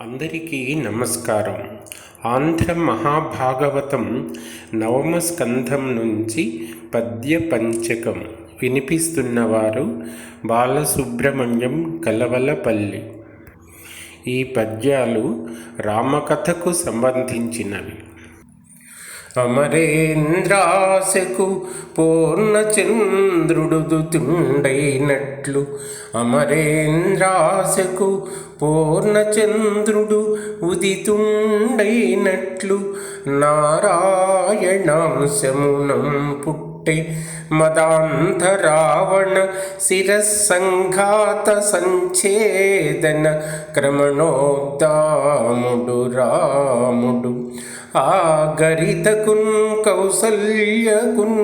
అందరికీ నమస్కారం. ఆంధ్ర మహాభాగవతం నవమ స్కంధం నుంచి పద్య పంచకం వినిపిస్తున్నవారు బాలసుబ్రహ్మణ్యం కలవలపల్లి. ఈ పద్యాలు రామకథకు సంబంధించినవి. అమరేంద్రాశకు పూర్ణచంద్రుడు తుండైనట్లు. అమరేంద్రాశకు పూర్ణచంద్రుడు ఉదితుండైనట్లు నారాయణాంశమునం పుట్టే మదాంధ రావణ శిరస్సంఘాత సంఛేదన క్రమణోద్దాముడు రాముడు ఆ గరితకున్ కౌసల్యకున్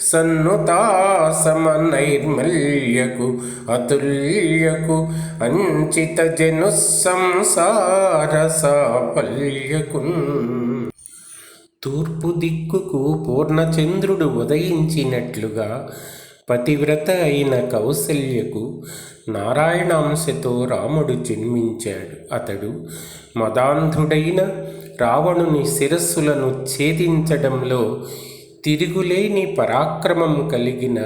సన్నుతాసమనైర్మల్యకు అతుల్యకు అంచిత జను సంసార సాఫల్యకున్ తూర్పు దిక్కుకు పూర్ణచంద్రుడు ఉదయించినట్లుగా పతివ్రత అయిన కౌసల్యకు నారాయణాంశతో రాముడు జన్మించాడు. అతడు మదాంధుడైన రావణుని శిరస్సులను ఛేదించడంలో తిరుగులేని పరాక్రమం కలిగిన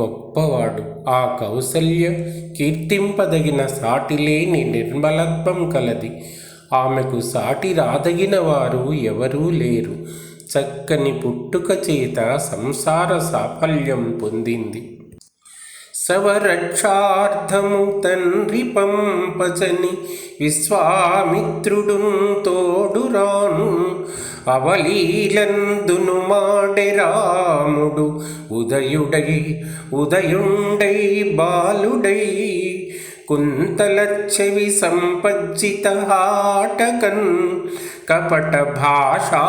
గొప్పవాడు. ఆ కౌసల్య కీర్తింపదగిన సాటిలేని నిర్మలత్వం కలది. ఆమెకు సాటి రాదగిన వారు ఎవరూ లేరు. చక్కని పుట్టుక చేత సంసార సాఫల్యం పొందింది. సవరక్షార్థము తండ్రి పంపచని విశ్వామిత్రుడు తోడురాను. అవలీలందును మాడె రాముడు ఉదయుడై ఉదయుండై బాలుడై. కుంతలచ్చవి సంపజ్జిత హాటకన్ కపట భాషా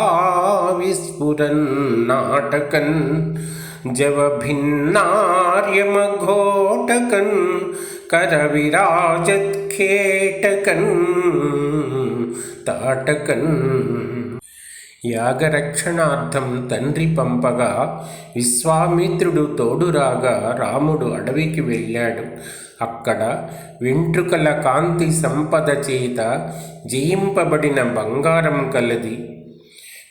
విస్ఫురన్ నాటకన్ జవ భిన్నార్యమఘోటకన్ కరవిరాజత్ఖేటకన్ తాటకన్ యాగరక్షణార్థం తండ్రి పంపగా విశ్వామిత్రుడు తోడురాగా రాముడు అడవికి వెళ్ళాడు. అక్కడ వెంట్రుకల కాంతి సంపద చేత జయింపబడిన బంగారం కలది.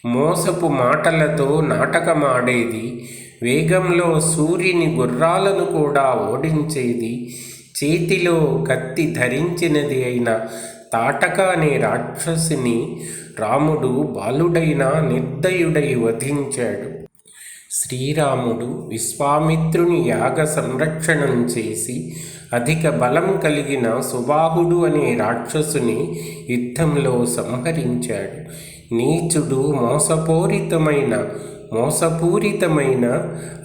మోసపు మాటలతో నాటకమాడేది. వేగంలో సూర్యుని గుర్రాలను కూడా ఓడించేది. చేతిలో కత్తి ధరించినది అయిన తాటక అనే రాక్షసిని రాముడు బాలుడైన నిర్దయుడై వధించాడు. శ్రీరాముడు విశ్వామిత్రుని యాగ సంరక్షణం చేసి అధిక బలం కలిగిన సుబాహుడు అనే రాక్షసుని యుద్ధంలో సంహరించాడు. నీచుడు మోసపూరితమైన మోసపూరితమైన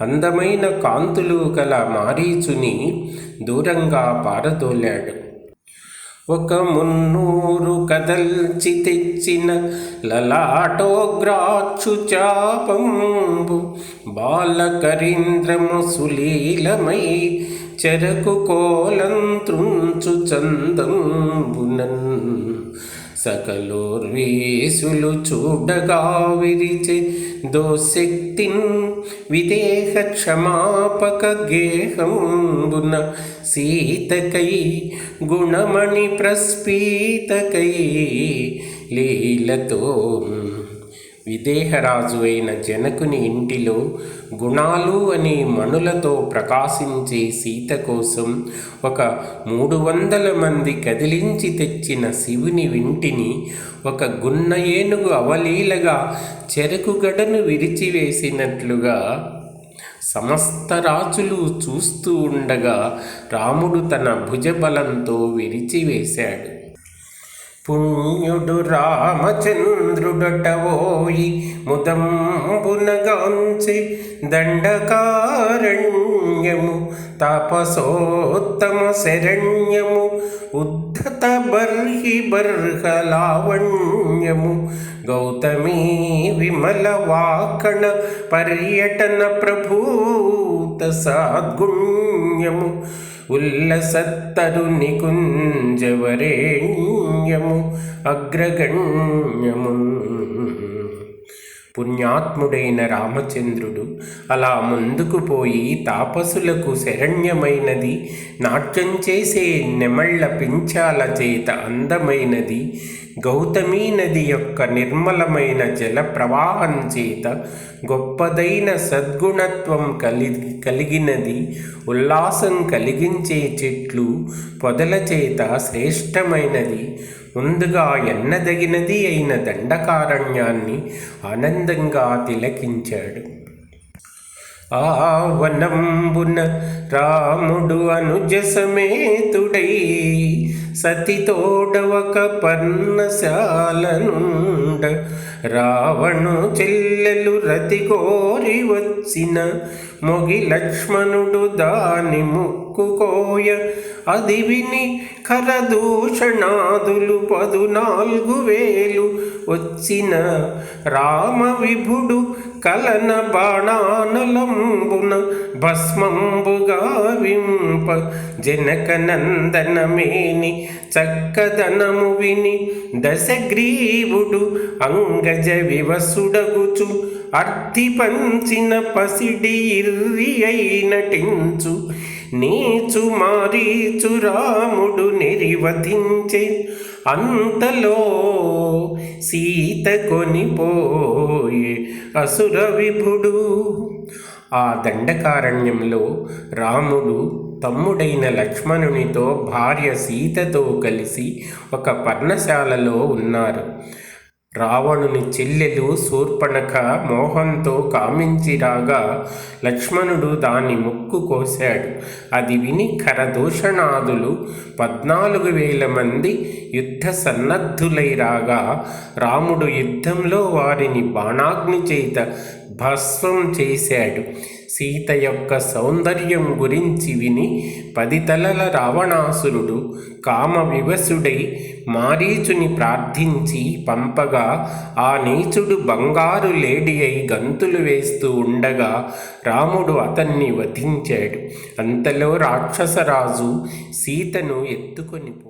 అందమైన కాంతులు గల మారీచుని దూరంగా పారదోలాడు. ఒక మున్నూరు కదల్చి తెచ్చిన లలాటోగ్రాక్షు చాపంబు బాలకరీంద్రము సులీలమై చెరకు కోలంత్రుంచు చందంబునన్ సకలోర్వీసులు చూడగా విరిచే దోశక్తిన్ విదేహ క్షమాపక గేహంబున సీతకై గుణమణి ప్రస్ఫీతకై లీలతో విదేహరాజు అయిన జనకుని ఇంటిలో గుణాలు అనే మణులతో ప్రకాశించే సీత కోసం ఒక మూడు వందల మంది కదిలించి తెచ్చిన శివుని వింటిని ఒక గున్న ఏనుగు అవలీలగా చెరకుగడను విరిచివేసినట్లుగా సమస్త రాజులు చూస్తూ ఉండగా రాముడు తన భుజబలంతో విరిచివేశాడు. పుణ్యుడు రామచంద్రుడటవోయి ముదంబునగాంచి దండకారణ్యము తాపసోత్తమ శరణ్యము ఉద్ధత బర్హి బర్హలావణ్యము గౌతమీ విమల వాకణ పర్యటన ప్రభూత సాద్గుణ్యము ఉల్లసత్తరు నికుంజవరేణ్యము అగ్రగణ్యము. పుణ్యాత్ముడైన రామచంద్రుడు అలా ముందుకు పోయి తాపసులకు శరణ్యమైనది నాట్యం చేసే నెమళ్ళ పించాల చేత అందమైనది గౌతమీ నది యొక్క నిర్మలమైన జల ప్రవాహం చేత గొప్పదైన సద్గుణత్వం కలిగి కలిగినది ఉల్లాసం కలిగించే చెట్లు పొదల చేత శ్రేష్టమైనది. ముందుగా ఎన్నదగినది అయిన దండకారణ్యాన్ని ఆనందంగా తిలకించాడు. ఆవనంబున రాముడు అనుజసమేతుడై సతితోడవక పర్ణశాలనుండ రావణు చెల్లెలు రతి కోరి వచ్చిన మొగి లక్ష్మణుడు దాని ముక్కుకోయ అది విని కరదూషణాదులు పదునాలుగు వేలు వచ్చిన రామ విభుడు కలన బాణానలంబున భస్మంబుగా వింప. జనకనందనమేని చక్కదనము విని దశగ్రీవుడు అంగజ వివసుడగుచు అర్థి పంచిన పసిడి ఇర్రి అయి నటించు నీచు మారీచు రాముడు నిర్వధించే అంతలో సీత కొనిపోయే అసుర విభుడు. ఆ దండకారణ్యంలో రాముడు తమ్ముడైన లక్ష్మణునితో భార్య సీతతో కలిసి ఒక పర్ణశాలలో ఉన్నారు. రావణుని చెల్లెలు శూర్పణఖ మోహంతో కామించి రాగా లక్ష్మణుడు దాని ముక్కు కోశాడు. అది విని కరదూషణాదులు పద్నాలుగు వేల మంది యుద్ధ సన్నద్ధులై రాగా రాముడు యుద్ధంలో వారిని బాణాగ్ని చేత భస్వం చేశాడు. సీత యొక్క సౌందర్యం గురించి విని పది తలల రావణాసురుడు కామ వివసుడై మారీచుని ప్రార్థించి పంపగా ఆ నీచుడు బంగారు లేడి అయి గంతులు వేస్తూ ఉండగా రాముడు అతన్ని వధించాడు. అంతలో రాక్షసరాజు సీతను ఎత్తుకొని పో